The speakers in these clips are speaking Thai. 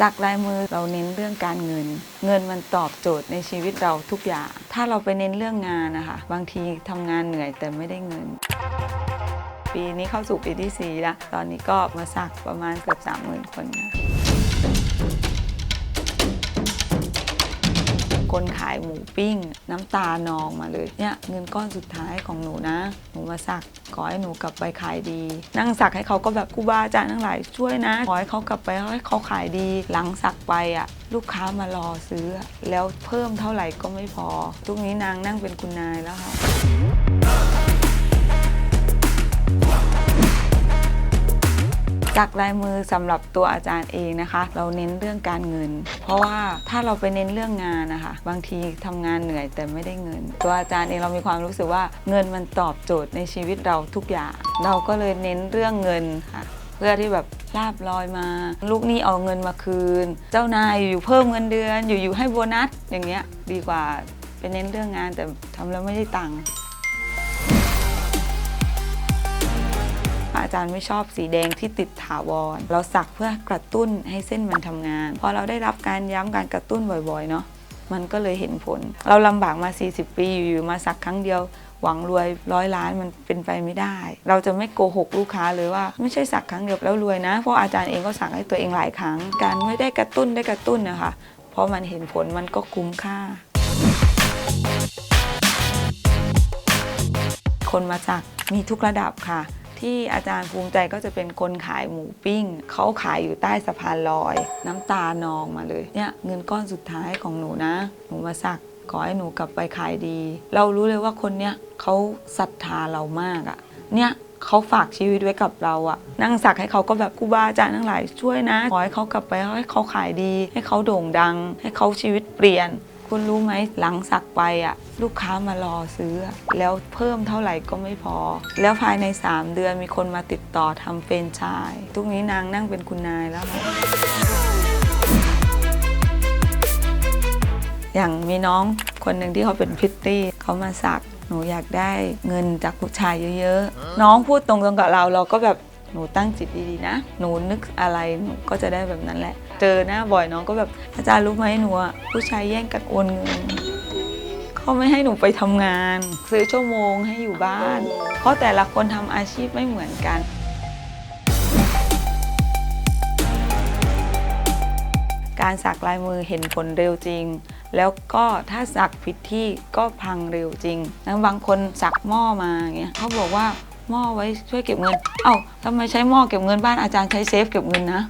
จากลายมือเราเน้นเรื่องการเงิน เงินมันตอบโจทย์ในชีวิตเราทุกอย่าง ถ้าเราไปเน้นเรื่องงานนะคะ บางทีทำงานเหนื่อยแต่ไม่ได้เงิน ปีนี้เข้าสู่ปีที่ 4 แล้ว ตอนนี้ก็มาสักประมาณเกือบ30,000 คนนะคนขายหมูปิ้ง น้ำตานองมาเลยเนี่ยเงินก้อนสุดท้ายของหนูนะ มาสัก ขอให้หนูกลับไปขายดี นั่งสักให้เขาก็แบบครูบาอาจารย์ทั้งหลายช่วยนะ ขอให้เขากลับไปให้เขาขายดี หลังสักไปอะลูกค้ามารอซื้อ แล้วเพิ่มเท่าไหร่ก็ไม่พอ ทุกนี้นางนั่งเป็นคุณนายแล้วค่ะ จากลายมือสำหรับตัวอาจารย์เองนะคะ เราเน้นเรื่องการเงิน เพราะว่าถ้าเราไปเน้นเรื่องงานนะคะ บางทีทำงานเหนื่อยแต่ไม่ได้เงิน ตัวอาจารย์เองเรามีความรู้สึกว่าเงินมันตอบโจทย์ในชีวิตเราทุกอย่าง เราก็เลยเน้นเรื่องเงินค่ะเพื่อที่แบบลาบลอยมา ลูกหนี้เอาเงินมาคืน เจ้านายอยู่เพิ่มเงินเดือน อยู่ๆให้โบนัสอย่างเงี้ยดีกว่าไปเน้นเรื่องงานแต่ทำแล้วไม่ได้ตังค์ จารย์ไม่ชอบสีแดงที่ติดถาวร เราสักเพื่อกระตุ้นให้เส้นมันทำงาน พอเราได้รับการย้ำการกระตุ้นบ่อยๆเนาะมันก็เลยเห็นผล เราลำบากมา 40 ปีอยู่ๆมาสักครั้งเดียวหวังรวยร้อยล้านมันเป็นไปไม่ได้ เราจะไม่โกหกลูกค้าเลยว่า ไม่ใช่สักครั้งเดียวแล้วรวยนะ เพราะอาจารย์เองก็สักให้ตัวเองหลายครั้ง การไม่ได้กระตุ้นได้กระตุ้นนะคะเพราะมันเห็นผลมันก็คุ้มค่า คนมาจากมีทุกระดับค่ะ ที่อาจารย์ภูมิใจก็จะเป็นคนขายหมูปิ้ง เขาขายอยู่ใต้สะพานลอย น้ำตานองมาเลย เนี่ยเงินก้อนสุดท้ายของหนูนะ หนูมาสักขอให้หนูกลับไปขายดี เรารู้เลยว่าคนเนี้ยเขาศรัทธาเรามากอะเนี่ยเขาฝากชีวิตไว้กับเราอะนั่งสักให้เขาก็แบบครูบาอาจารย์ทั้งหลายช่วยนะ ขอให้เขากลับไปให้เขาขายดี ให้เขาโด่งดัง ให้เขาชีวิตเปลี่ยน คุณรู้ไหมหลังสักไปอะลูกค้ามารอซื้อ แล้วเพิ่มเท่าไหร่ก็ไม่พอ แล้วภายใน 3 เดือนมีคนมาติดต่อทำเฟรนไชส์ทุกนี้นางนั่งเป็นคุณนายแล้วค่ะอย่างมีน้องคนหนึ่งที่เขาเป็นพิตตี้เขามาสักหนูอยากได้เงินจากผู้ชายเยอะ ๆ น้องพูดตรงๆกับเราเราก็แบบ หนูตั้งจิตดีๆนะ หนูนึกอะไรหนูก็จะได้แบบนั้นแหละ เจอหน้าบ่อยน้องก็แบบอาจารย์รู้ไหมหนูอะผู้ชายแย่งกันโอนเงินเขาไม่ให้หนูไปทำงาน ซื้อชั่วโมงให้อยู่บ้าน เพราะแต่ละคนทำอาชีพไม่เหมือนกันการสักลายมือเห็นผลเร็วจริง แล้วก็ถ้าสักผิดที่ก็พังเร็วจริงแล้วบางคนสักหม้อมาเงี้ยเขาบอกว่า หม้อไว้ช่วยเก็บเงิน เอ้าทำไมใช้หม้อเก็บเงินบ้านอาจารย์ใช้เซฟเก็บเงินนะ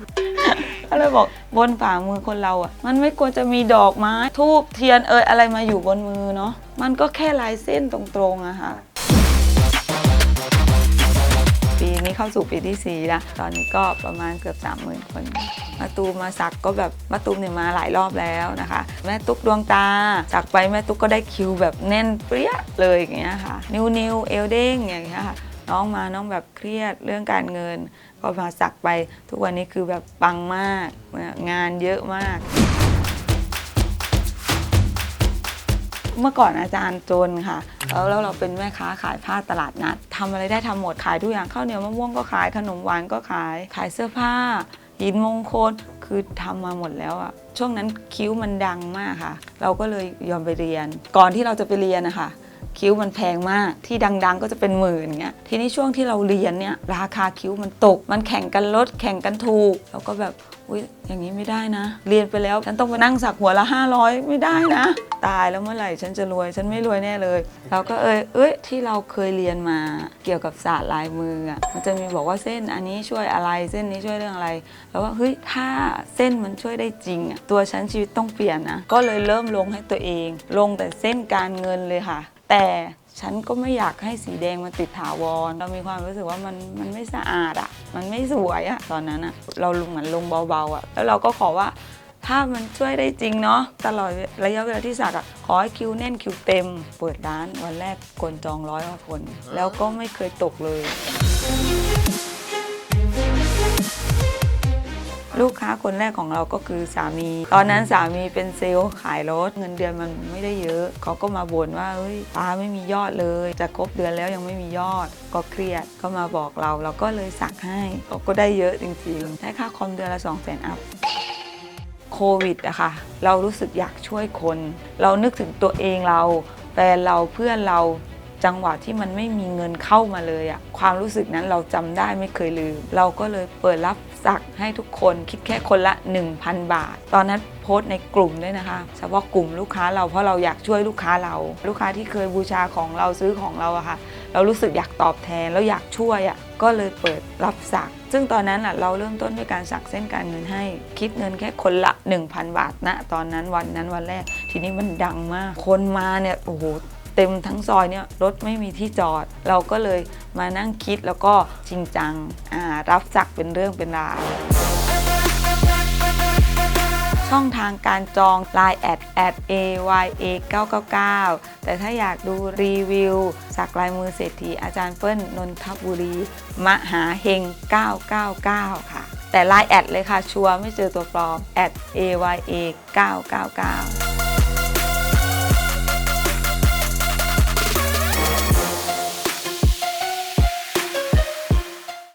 ก็เลยบอกบนฝ่ามือคนเราอะ มันไม่ควรจะมีดอกไม้ทูบเทียนเอยอะไรมาอยู่บนมือเนาะมันก็แค่ลายเส้นตรงๆอะค่ะปีนี้เข้าสู่ปีที่4แล้ว ตอนนี้ก็ประมาณเกือบ 30,000 คน มาตูมมาสักก็แบบมาตูมเนี่ยมาหลายรอบแล้วนะคะ แม่ตุ๊กดวงตา สักไปแม่ตุ๊กก็ได้คิวแบบแน่นเปรี้ยเลยอย่างเงี้ยค่ะ นิวนิวเอลเด้งอย่างเงี้ยค่ะ น้องมาน้องแบบเครียดเรื่องการเงินก็มาสักไปทุกวันนี้คือแบบปังมาก งานเยอะมาก เมื่อก่อนอาจารย์จนค่ะ แล้วแล้วเราเป็นแม่ค้าขายผ้าตลาดนัดทำอะไรได้ทำหมดขายทุกอย่างข้าวเหนียวมะม่วงก็ขายขนมหวานก็ขายขายเสื้อผ้าหินมงคลคือทำมาหมดแล้วอะช่วงนั้นคิ้วมันดังมากค่ะ เราก็เลยยอมไปเรียน ก่อนที่เราจะไปเรียนนะคะ คิ้วมันแพงมาก ที่ดังๆ ก็จะเป็นหมื่นเงี้ยทีนี้ช่วงที่เราเรียนเนี่ยราคาคิ้วมันตก มันแข่งกันลดแข่งกันถูกเราก็แบบอุ้ยอย่างนี้ไม่ได้นะ เรียนไปแล้วฉันต้องไปนั่งสักหัวละ 500 ไม่ได้นะ ตายแล้วเมื่อไหร่ฉันจะรวย ฉันไม่รวยแน่เลย เราก็เอยเอ้ยที่เราเคยเรียนมาเกี่ยวกับศาสตร์ลายมืออะมันจะมีบอกว่าเส้นอันนี้ช่วยอะไรเส้นนี้ช่วยเรื่องอะไรแล้วว่าเฮ้ยถ้าเส้นมันช่วยได้จริงอะตัวฉันชีวิตต้องเปลี่ยนนะก็เลยเริ่มลงให้ตัวเอง ลงแต่เส้นการเงินเลยค่ะ แต่ฉันก็ไม่อยากให้สีแดงมันติดถาวร เรามีความรู้สึกว่ามันมันไม่สะอาดอะ่ะ มันไม่สวยอะ่ะ ตอนนั้นอะ่ะ เราลงเหมือนลงเบาๆอะ่ะ แล้วเราก็ขอว่าถ้ามันช่วยได้จริงเนาะตลอดระยะเวลาที่สักอะ่ะ ขอให้คิวแน่นคิวเต็ม เปิดร้านวันแรกคนจองร้อยกว่าคน แล้วก็ไม่เคยตกเลย ลูกค้าคนแรกของเราก็คือสามี ตอนนั้นสามีเป็นเซลล์ขายรถเงินเดือนมันไม่ได้เยอะ เขาก็มาบ่นว่าเฮ้ยป้าไม่มียอดเลย จะครบเดือนแล้วยังไม่มียอด ก็เครียดก็มาบอกเรา เราก็เลยสักให้เขาก็ได้เยอะจริงๆได้ค่าคอมเดือนละ2 0 0 0 0 0อัพโควิดอะค่ะเรารู้สึกอยากช่วยคน เรานึกถึงตัวเองเราแฟนเราเพื่อนเราจังหวะที่มันไม่มีเงินเข้ามาเลยอะความรู้สึกนั้นเราจำได้ไม่เคยลืม เราก็เลยเปิดรับ สักให้ทุกคนคิดแค่คนละ 1,000 บาท ตอนนั้นโพสต์ในกลุ่มด้วยนะคะ เฉพาะกลุ่มลูกค้าเราเพราะเราอยากช่วยลูกค้าเรา ลูกค้าที่เคยบูชาของเราซื้อของเราอะค่ะ เรารู้สึกอยากตอบแทนแล้วอยากช่วยอะก็เลยเปิดรับสัก ซึ่งตอนนั้นอะเราเริ่มต้นด้วยการสักเส้นการเงินให้ คิดเงินแค่คนละ 1,000 บาทณตอนนั้นวันนั้นวันแรก ทีนี้มันดังมาก คนมาเนี่ยโอ้โห เต็มทั้งซอยเนี่ยรถไม่มีที่จอด เราก็เลยมานั่งคิดแล้วก็จริงจังรับสักเป็นเรื่องเป็นราวช่องทางการจอง Line แอดแอด AYA 999 แต่ถ้าอยากดูรีวิว สักลายมือเศรษฐีอาจารย์เปิ้ลนนทบุรี มหาเฮง 999 ค่ะ แต่ Line แอดเลยค่ะ ชัวร์ไม่เจอตัวปลอมแอด AYA 999